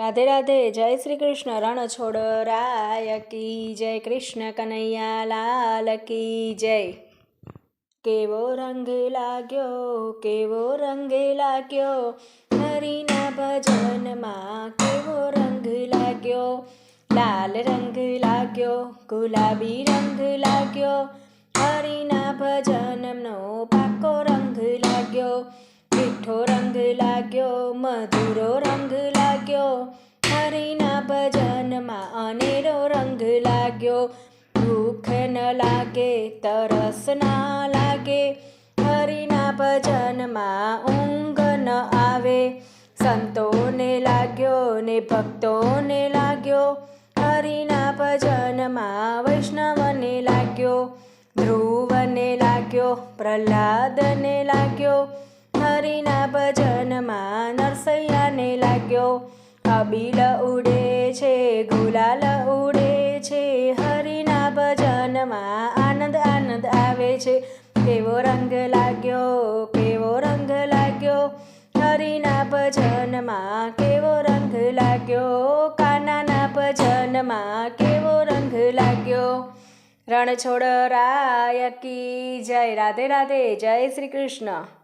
રાધે રાધે, જય શ્રી કૃષ્ણ રણછોડ રાય કી જય, કૃષ્ણ કનૈયા લાલ કી જય. કેવો રંગ લાગ્યો, કેવો રંગ લાગ્યો, હરિના ભજનમાં કેવો રંગ લાગ્યો? લાલ રંગ લાગ્યો, ગુલાબી રંગ લાગ્યો, હરિના ભજનનો પાકો રંગ લાગ્યો. મીઠો રંગ લાગ્યો, મધુરો રંગ લાગ્યો અનેરો રંગ લાગ્યો ભૂખ ન લાગે તરસ ના લાગે હરિના ભજનમાં ઊંઘ ન આવે સંતોને લાગ્યો ને ભક્તોને લાગ્યો હરિના ભજનમાં વૈષ્ણવને લાગ્યો ધ્રુવને લાગ્યો પ્રહલાદને લાગ્યો હરિના ભજનમાં નરસૈયાને લાગ્યો અબીલ ઉડે છે, ગુલાલ ઉડે છે, હરિના ભજનમાં આનંદ આનંદ આવે છે. કેવો રંગ લાગ્યો, કેવો રંગ લાગ્યો, હરિના ભજનમાં કેવો રંગ લાગ્યો, કાનાના ભજનમાં કેવો રંગ લાગ્યો. રણછોડ રાય કી જય, રાધે રાધે, જય શ્રી કૃષ્ણ.